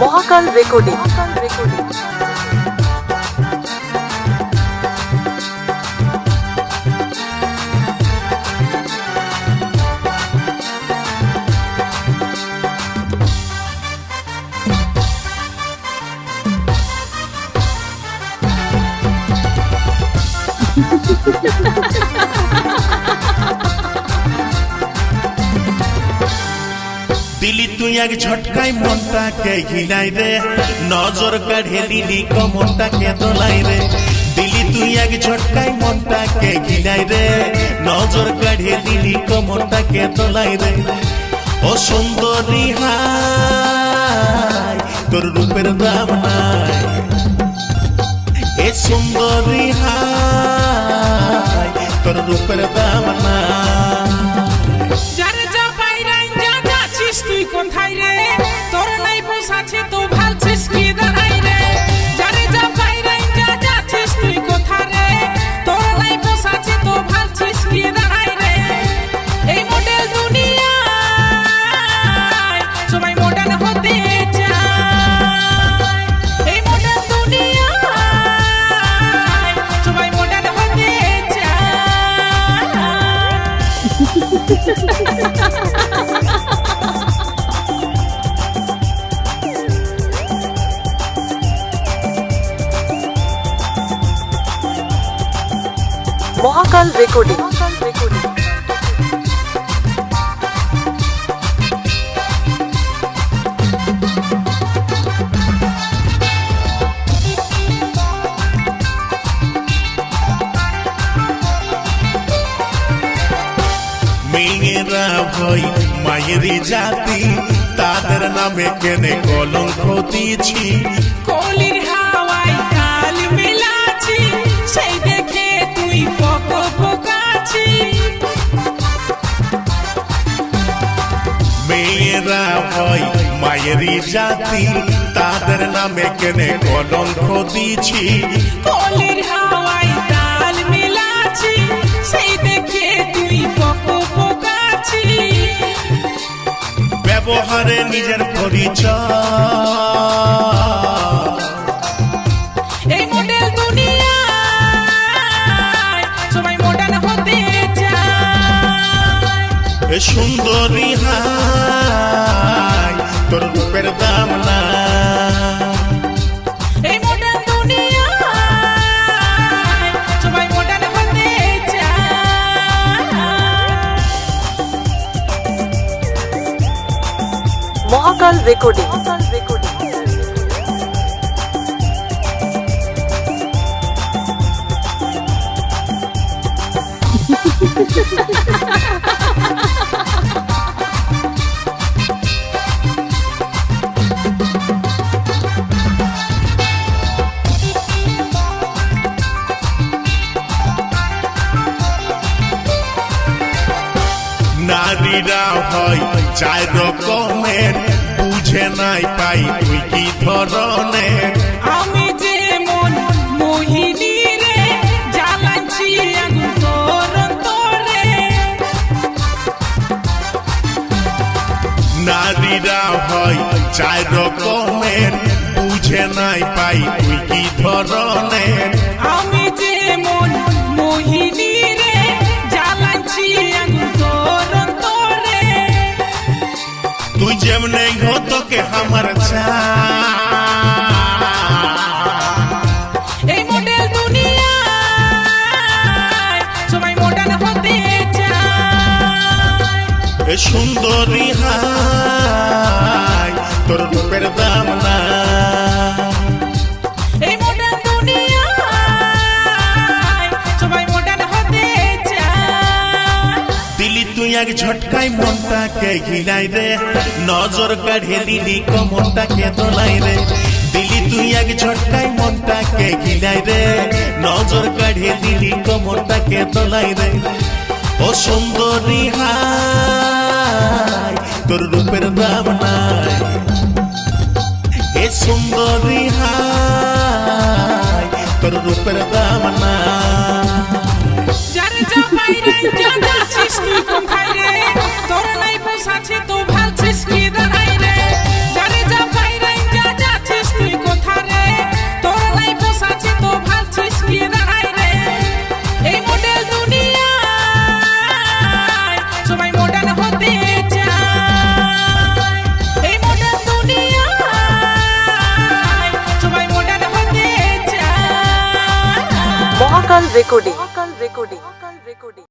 মহাকাল recording. Recording দিলি তুই এক ঝটকাই মনটাকে ঘিলাই রে। নজর কাঢ়ে দিলি কমনটাকে দোলাই রে। দিলি তুই এক ঝটকাই মনটাকে ঘিলাই রে। নজর কাঢ়ে দিলি কমনটাকে দোলাই রে। ও সুন্দরী হাই, তোর রূপের দাম নাই। এ সুন্দরী হাই, তোর রূপের দাম নাই। মহাকাল রেকর্ডিং। মেয়েরা ভয় জাতি তাদের নামে কেনে কলঙ্ক দিয়েছি। কলির হাওয়ায় মায়েরই জাতি তাদের নামে কেনে কলঙ্ক কলির হাওয়ায় কাল মিলাছি সেই দেখে তুই ব্যবহারে নিজের পরিচয়। এই মডেল দুনিয়া সবাই মডার্ন হতে চায়। সুন্দরী হাই তোর রূপের দাম না। এই মডার্ন দুনিয়া সবাই মডার্ন হতে চায়। মহাকাল রেকর্ডিং। নারীরা হয় চার রকমের বুঝে নাই পাই তুই কি ধরনের। আমি যেমন মোহিনী রে জ্বালাচ্ছি নারীরা হয় চার রকমের বুঝে নাই পাই তুই কি ধরনের। আমি সুন্দরী হাই তোর রূপের দাম না। এক ঝটকাই মনটাকে ঘিলাই রে নজর কাঢ়ে দিলি কমনটাকে তোলাই রে দিলি তুই এক ঝটকাই মনটাকে ঘিলাই রে নজর কাঢ়ে দিলি কমনটাকে তোলাই রে ও সুন্দরী হাই তোর রূপের দাম নাই এ সুন্দরী হাই, তোর রূপের দাম নাই যারে যা বাইরে যা রেকর্ডিং রেকর্ডিং